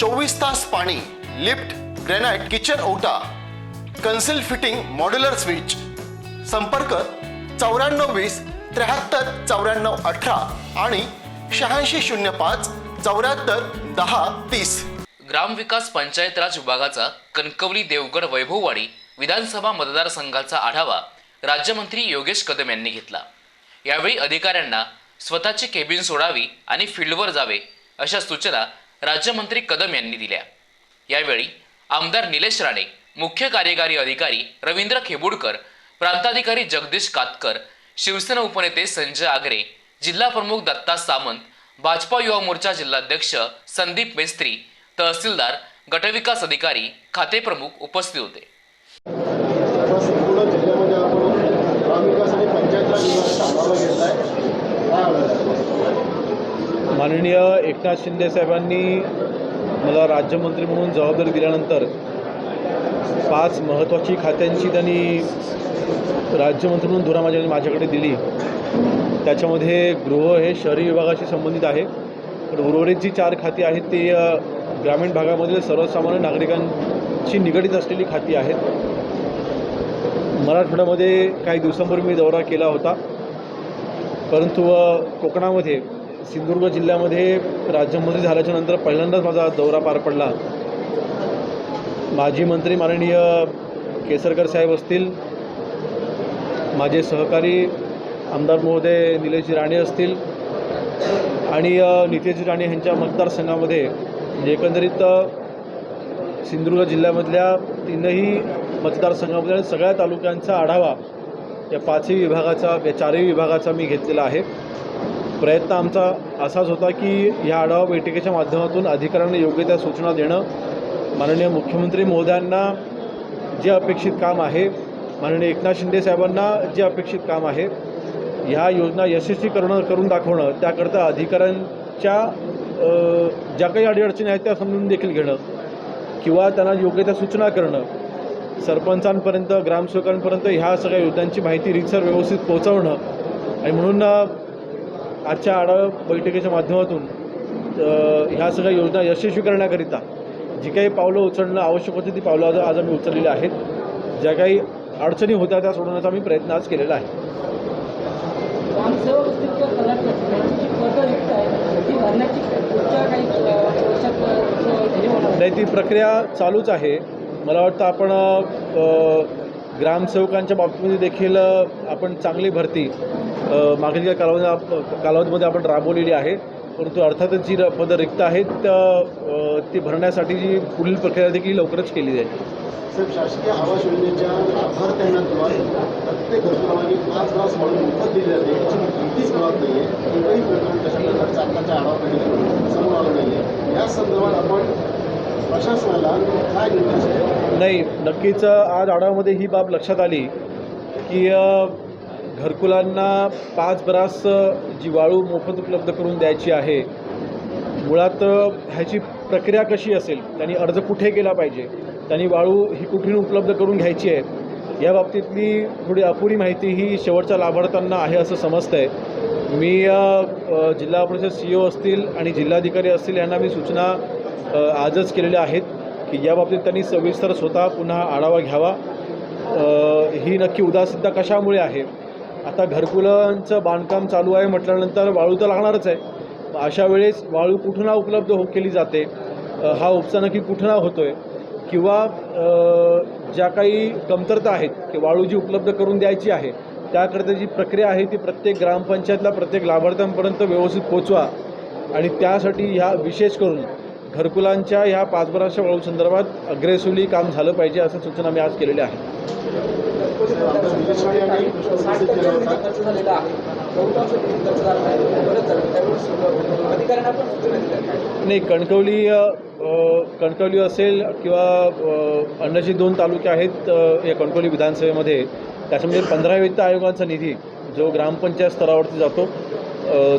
चोवीस तास पाणी लिफ्ट ग्रेनाइट किचन ओटा कन्सिल फिटिंग मॉड्युलर स्विच. संपर्क चौऱ्याण्णव वीस त्र्याहत्तर चौऱ्याण्णव अठरा आणि शहाऐंशी शून्य पाच चौऱ्याहत्तर दहा तीस. ग्रामविकास पंचायत राज विभागाचा कणकवली देवगड वैभववाडी विधानसभा मतदारसंघाचा आढावा राज्यमंत्री योगेश कदम यांनी घेतला. यावेळी अधिकाऱ्यांना स्वतःची केबिन सोडावी आणि फील्डवर जावे अशा सूचना राज्यमंत्री कदम यांनी दिल्या. यावेळी आमदार निलेश राणे मुख्य कार्यकारी अधिकारी रवींद्र खेबुडकर प्रांताधिकारी जगदीश कातकर शिवसेना उपनेते संजय आगरे जिल्हा प्रमुख दत्ता सामंत भाजपा युवा मोर्चा जिल्हाध्यक्ष संदीप मेस्त्री तहसीलदार गटविकास अधिकारी खाते प्रमुख उपस्थित होते आता संपूर्ण जिल्ह्यामध्ये आपण ग्रामविकास आणि पंचायत राज विभागाचा आढावा घेतला आहे काय आढावा माननीय एकनाथ शिंदे साहेबांनी मला राज्यमंत्री म्हणून जबाबदारी दिल्यानंतर पाच महत्त्वाची खात्यांची त्यांनी राज्यमंत्री म्हणून धुरा माझ्या माझ्याकडे दिली. त्याच्यामध्ये गृह हे शहरी विभागाशी संबंधित आहे. पण उर्वरित जी चार खाती आहेत ती ग्रामीण भागामधील सर्वसामान्य नागरिकांशी निगडीत असलेली खाती आहेत. मराठवाड्यामध्ये काही दिवसांपूर्वी मी दौरा केला होता. परंतु कोकणामध्ये सिंधुदुर्ग जिल्ह्यामध्ये राज्यमंत्री झाल्याच्यानंतर पहिल्यांदाच माझा दौरा पार पडला. माजी मंत्री माननीय केसरकर साहेब असतील माझे सहकारी आमदार महोदय निलेशजी राणे असतील आणि नितेशजी राणे यांच्या मतदारसंघामध्ये म्हणजे एकंदरीत सिंधुदुर्ग जिल्ह्यामधल्या तीनही मतदारसंघामधल्या सगळ्या तालुक्यांचा आढावा या पाचही विभागाचा या चारही विभागाचा मी घेतलेला आहे. प्रयत्न आमचा असाच होता की ह्या आढावा बैठकीच्या माध्यमातून अधिकाऱ्यांना योग्य त्या सूचना देणं. माननीय मुख्यमंत्री महोदयांना जे अपेक्षित काम आहे माननीय एकनाथ शिंदे साहेबांना जे अपेक्षित काम आहे ह्या योजना यशस्वी करणं करून दाखवणं त्याकरता अधिकाऱ्यांच्या ज्या काही अडीअडचणी आहेत त्या समजून देखील घेणं किंवा त्यांना योग्य त्या सूचना करणं. सरपंचांपर्यंत ग्रामसेवकांपर्यंत ह्या सगळ्या योजनांची माहिती रीतसर व्यवस्थित पोहोचवणं. आणि म्हणून आजच्या आढावा बैठकीच्या माध्यमातून ह्या सगळ्या योजना यशस्वी करण्याकरिता जी काही पावलं उचलणं आवश्यक होती ती पावलं आज आज आम्ही उचललेली आहेत. ज्या काही अडचणी होत्या त्या सोडवण्याचा आम्ही प्रयत्न आज केलेला आहे. नाही ती प्रक्रिया चालूच आहे. मला वाटतं आपण ग्रामसेवकांच्या बाबतीमध्ये देखील आपण चांगली भरती मागील काही कालावधी कालावधीमध्ये आपण राबवलेली आहे परंतु अर्थातच जी पदं रिक्त आहेत त्या, ती भरण्यासाठी जी पुढील प्रक्रिया देखील लवकरच केली जाईल. साहेब शासकीय आवास योजनेच्या लाभार्थ्यांना द्वारे प्रत्येक घरकुलामध्ये पाच लाख म्हणून मोफत दिली जाते याची माहितीच कळत नाही आहे एकही प्रकरण कशा प्रकारचा आताच्या आढावा बैठकीत समोर आलं नाही आहे या संदर्भात आपण प्रशासनाला काय निर्देश नाही नक्कीच आज आढाव्यामध्ये ही बाब लक्षात आली की घरकुलांना पाच बरास जी वाळू मोफत उपलब्ध करून द्यायची आहे. मुळात ह्याची प्रक्रिया कशी असेल त्यांनी अर्ज कुठे केला पाहिजे त्यांनी वाळू ही कुठून उपलब्ध करून घ्यायची आहे या बाबतीतली थोडी अपुरी माहिती ही शेवटच्या लाभार्थ्यांना आहे असं समजतं आहे मी जिल्हा परिषद सी ओ असतील आणि जिल्हाधिकारी असतील यांना मी सूचना आजच केलेल्या आहेत. की या बाबतीत त्यांनी सविस्तर स्वतः पुन्हा आढावा घ्यावा. ही नक्की उदासीनता कशामुळे आहे? आता घरकुलांचं बांधकाम चालू आहे म्हटल्यानंतर वाळू तर लागणारच आहे. अशा वेळेस वाळू कुठून उपलब्ध हो केली जाते? हा उपसा नक्की कुठून होतो आहे किंवा ज्या काही कमतरता आहेत की वाळू जी उपलब्ध करून द्यायची आहे त्याकरता जी प्रक्रिया आहे ती प्रत्येक ग्रामपंचायतला प्रत्येक लाभार्थ्यांपर्यंत व्यवस्थित पोचवा आणि त्यासाठी ह्या विशेष करून घरकुलांच्या ह्या पाचभराच्या वाळू संदर्भात अग्रेसिव्हली काम झालं पाहिजे असं सूचना मी आज केलेल्या आहेत आहे. नाही कणकवली कणकवली असेल किंवा अ, दोन तालुके आहेत या कणकवली विधानसभेमध्ये. त्याच्यामध्ये पंधरा वित्त आयोगाचा निधी जो ग्रामपंचायत स्तरावरती जातो.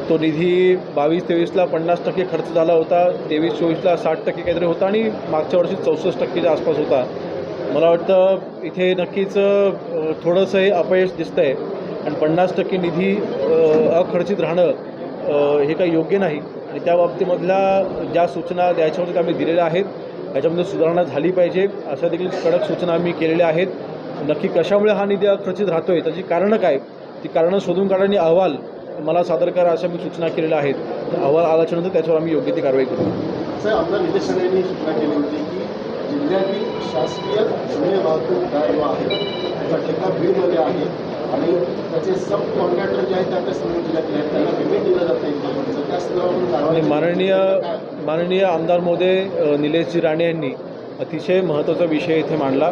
तो निधी बावीस तेवीसला पन्नास टक्के खर्च झाला होता. तेवीस चोवीसला साठ टक्के काहीतरी होता आणि मागच्या वर्षी चौसष्ट टक्केच्या आसपास होता. मला वाटतं इथे नक्कीच थोडंसं हे अपयश दिसतं आहे आणि पन्नास टक्के निधी अखर्चित राहणं हे काही योग्य नाही. आणि त्या बाबतीमधल्या ज्या सूचना द्यायच्या त्या आम्ही दिलेल्या आहेत याच्यामध्ये सुधारणा झाली पाहिजे. अशा देखील कडक सूचना आम्ही केलेल्या आहेत. नक्की कशामुळे हा निधी अखर्चित राहतो आहे त्याची कारणं काय? ती कारणं शोधून काढण्याने अहवाल मला सादर करा अशा मी सूचना केलेल्या आहेत. तर अहवाल आल्याच्यानंतर त्याच्यावर आम्ही योग्य ती कारवाई करू. आमदार नितेश यांनी सूचना केली होती की जिल्ह्यातील शासकीय जुने वाहतूक जो आहे त्याचा ठेका बीडमध्ये आहे आणि त्याचे सब कॉन्ट्रॅक्टर जे आहेत त्या जिल्ह्यातील आहेत. त्यांना पेमेंट दिलं जात नाही कंपनीचं त्या संदर्भात आणि कारवाई माननीय माननीय आमदार अ, निलेशजी राणे यांनी अतिशय महत्त्वाचा विषय इथे मांडला.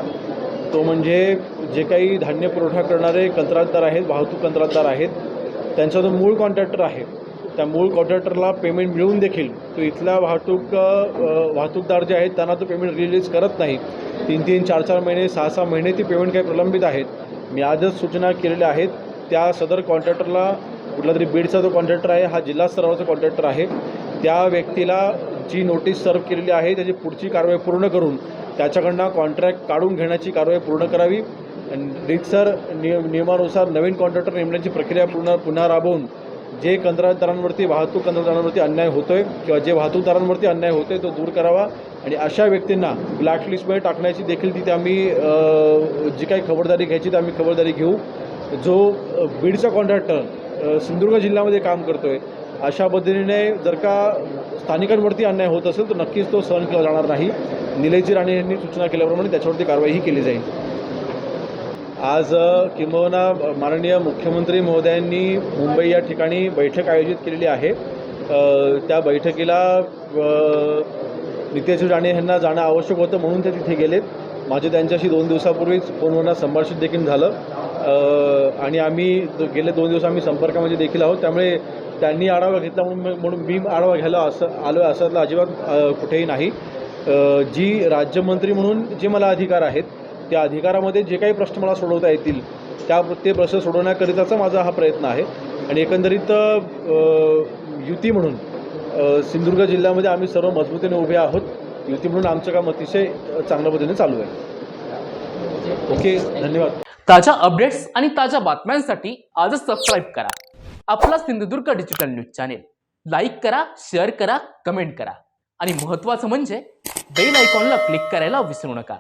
तो म्हणजे जे काही धान्य पुरवठा करणारे कंत्राटदार आहेत वाहतूक कंत्राटदार आहेत त्यांचा जो मूळ कॉन्ट्रॅक्टर आहे त्या मूळ कॉन्ट्रॅक्टरला पेमेंट मिळून देखील तो इथल्या वाहतूक वाहतूकदार जे आहेत त्यांना तो पेमेंट रिलीज करत नाही. तीन तीन चार चार महिने सहा सहा महिने ती पेमेंट काही प्रलंबित आहेत. मी आजच सूचना केलेल्या आहेत त्या सदर कॉन्ट्रॅक्टरला कुठला तरी बीडचा जो कॉन्ट्रॅक्टर आहे हा जिल्हा स्तरावरचा कॉन्ट्रॅक्टर आहे त्या व्यक्तीला जी नोटीस सर्व केलेली आहे त्याची पुढची कारवाई पूर्ण करून त्याच्याकडनं कॉन्ट्रॅक्ट काढून घेण्याची कारवाई पूर्ण करावी. आणि रितसर नियम नियमानुसार नवीन कॉन्ट्रॅक्टर नेमण्याची प्रक्रिया पूर्ण पुन्हा राबवून जे कंत्राटदारांवरती वाहतूक कंत्राटदारांवरती अन्याय होतो आहे किंवा जे वाहतूकदारांवरती अन्याय होतो आहे तो दूर करावा आणि अशा व्यक्तींना ब्लॅकलिस्टमध्ये टाकण्याची देखील तिथे आम्ही जी काही खबरदारी घ्यायची ती आम्ही खबरदारी घेऊ. जो बीडचा कॉन्ट्रॅक्टर सिंधुदुर्ग जिल्ह्यामध्ये काम करतो आहे अशा पद्धतीने जर का स्थानिकांवरती अन्याय होत असेल तर नक्कीच तो सहन केला जाणार नाही. निलेजी राणे यांनी सूचना केल्याप्रमाणे त्याच्यावरती कारवाईही केली जाईल. आज किंबहुना माननीय मुख्यमंत्री महोदयांनी मुंबई या ठिकाणी बैठक आयोजित केलेली आहे. त्या बैठकीला नितेश राणे यांना जाणं आवश्यक होतं म्हणून ते तिथे गेलेत. माझे त्यांच्याशी दोन दिवसापूर्वीच फोनवरनं संभाषण देखील झालं. आणि आम्ही गेले दोन दिवस आम्ही संपर्कामध्ये देखील आहोत. त्यामुळे त्यांनी आढावा घेतला म्हणून म्हणून मी आढावा घ्यायला असं आलो आहे असं अजिबात कुठेही नाही. जी राज्यमंत्री म्हणून जे मला अधिकार आहेत त्या अधिकारामध्ये जे काही प्रश्न मला सोडवता येतील त्या ते प्रश्न सोडवण्याकरिताचा माझा हा प्रयत्न आहे. आणि एकंदरीत युती म्हणून सिंधुदुर्ग जिल्ह्यामध्ये आम्ही सर्व मजबूतीने उभे आहोत. युती म्हणून आमचं काम अतिशय चांगल्या पद्धतीने चालू आहे. ओके धन्यवाद. ताज्या अपडेट्स आणि ताज्या बातम्यांसाठी आजच सबस्क्राईब करा. आपला Sindhudurg digital news channel. Like करा शेअर करा कमेंट करा. आणि महत्त्वाचं म्हणजे बेल आयकॉनला क्लिक करायला विसरू नका.